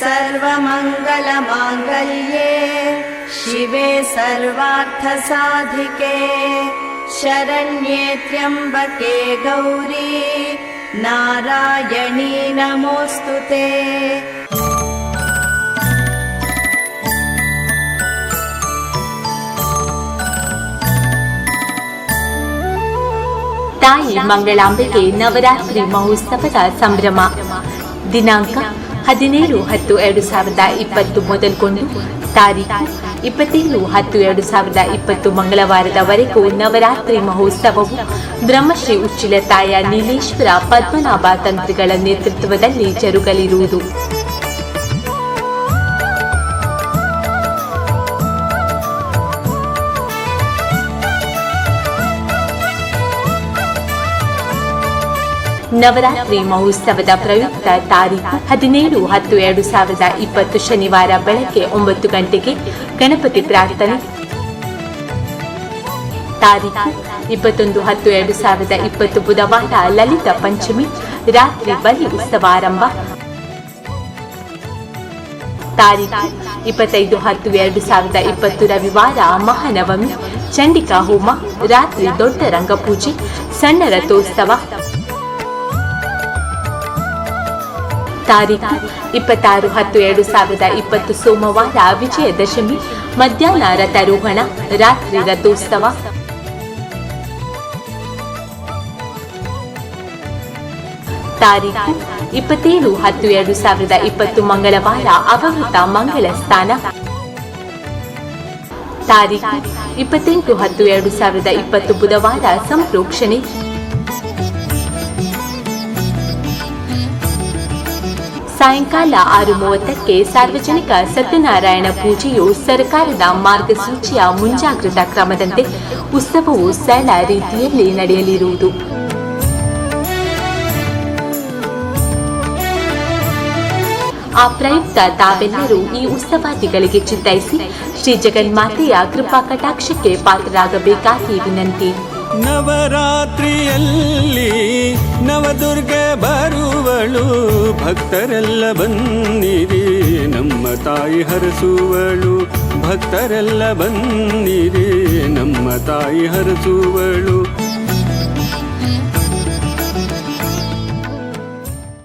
सर्वमङ्गलमाङ्गल्ये शिवे सर्वार्थसाधिके शरण्ये त्र्यम्बके गौरी नारायणी नमोऽस्तु ते ತಾಯಿ ಮಂಗಳಾಂಬೆಗೆ ನವರಾತ್ರಿ ಮಹೋತ್ಸವದ ಸಂಭ್ರಮ ದಿನಾಂಕ ಹದಿನೇಳು ಹತ್ತು ಎರಡು ಸಾವಿರದ ಇಪ್ಪತ್ತು ಮೊದಲುಗೊಂಡು ತಾರೀಕು ಇಪ್ಪತ್ತೇಳು ಹತ್ತು ಎರಡು ಸಾವಿರದ ಇಪ್ಪತ್ತು ಮಂಗಳವಾರದವರೆಗೂ ನವರಾತ್ರಿ ಮಹೋತ್ಸವವು ಬ್ರಹ್ಮಶ್ರೀ ಉಚ್ಚಿಲ ತಾಯ ನೀಲೇಶ್ವರ ಪದ್ಮನಾಭ ತಂತ್ರಿಗಳ ನೇತೃತ್ವದಲ್ಲಿ ಜರುಗಲಿರುವುದು. ನವರಾತ್ರಿ ಮಹೋತ್ಸವದ ಪ್ರಯುಕ್ತ ತಾರೀಕು ಹದಿನೇಳು ಹತ್ತು ಎರಡು ಸಾವಿರದ ಇಪ್ಪತ್ತು ಶನಿವಾರ ಬೆಳಗ್ಗೆ ಒಂಬತ್ತು ಗಂಟೆಗೆ ಗಣಪತಿ ಪ್ರಾರ್ಥನೆ. ತಾರೀಕು ಇಪ್ಪತ್ತೊಂದು ಹತ್ತು ಎರಡು ಸಾವಿರದ ಇಪ್ಪತ್ತು ಬುಧವಾರ ಲಲಿತ ಪಂಚಮಿ, ರಾತ್ರಿ ಬಲಿ ಉತ್ಸವಾರಂಭ ತಾರೀಕು ಇಪ್ಪತ್ತೈದು ಹತ್ತು ಎರಡು ಸಾವಿರದ ಇಪ್ಪತ್ತು ರವಿವಾರ ಮಹಾನವಮಿ ಚಂಡಿಕಾ ಹೋಮ ರಾತ್ರಿ ದೊಡ್ಡ ರಂಗಪೂಜೆ, ಸಣ್ಣ ರಥೋತ್ಸವ. ತಾರೀಕು ಇಪ್ಪತ್ತಾರು ಹತ್ತು ಎರಡು ಸಾವಿರದ ಇಪ್ಪತ್ತು ಸೋಮವಾರ ವಿಜಯದಶಮಿ, ಮಧ್ಯಾಹ್ನ ರಥಾರೋಹಣ, ರಾತ್ರಿ ರಥೋತ್ಸವ. ತಾರೀಕು ಇಪ್ಪತ್ತೇಳು ಹತ್ತು ಎರಡು ಸಾವಿರದ ಇಪ್ಪತ್ತು ಮಂಗಳವಾರ ಅವಭೃತ ಮಂಗಳ ಸ್ಥಾನ. ತಾರೀಕು ಇಪ್ಪತ್ತೆಂಟು ಹತ್ತು ಎರಡು ಸಾವಿರದ ಇಪ್ಪತ್ತು ಬುಧವಾರ ಸಂಪ್ರೋಕ್ಷಣೆ. ಸಾಯಂಕಾಲ ಆರು ಮೂವತ್ತಕ್ಕೆ ಸಾರ್ವಜನಿಕ ಸತ್ಯನಾರಾಯಣ ಪೂಜೆಯು ಸರ್ಕಾರದ ಮಾರ್ಗಸೂಚಿಯ ಮುಂಜಾಗ್ರತಾ ಕ್ರಮದಂತೆ ಉತ್ಸವವು ಸರಳ ರೀತಿಯಲ್ಲಿ ನಡೆಯಲಿರುವುದು. ಆ ಪ್ರಯುಕ್ತ ತಾವೆಲ್ಲರೂ ಈ ಉತ್ಸವಾದಿಗಳಿಗೆ ಚಿಂತೈಸಿ ಶ್ರೀ ಜಗನ್ಮಾತೆಯ ಕೃಪಾ ಕಟಾಕ್ಷಕ್ಕೆ ಪಾತ್ರರಾಗಬೇಕಾಗಿ ವಿನಂತಿ. ನವರಾತ್ರಿಯಲ್ಲಿ ನವದುರ್ಗೆ ಬರುವಳು. ಭಕ್ತರೆಲ್ಲ ಬಂದಿರಿ ನಮ್ಮ ತಾಯಿ ಹರಸುವಳು. ಭಕ್ತರೆಲ್ಲ ಬಂದಿರಿ ನಮ್ಮ ತಾಯಿ ಹರಸುವಳು.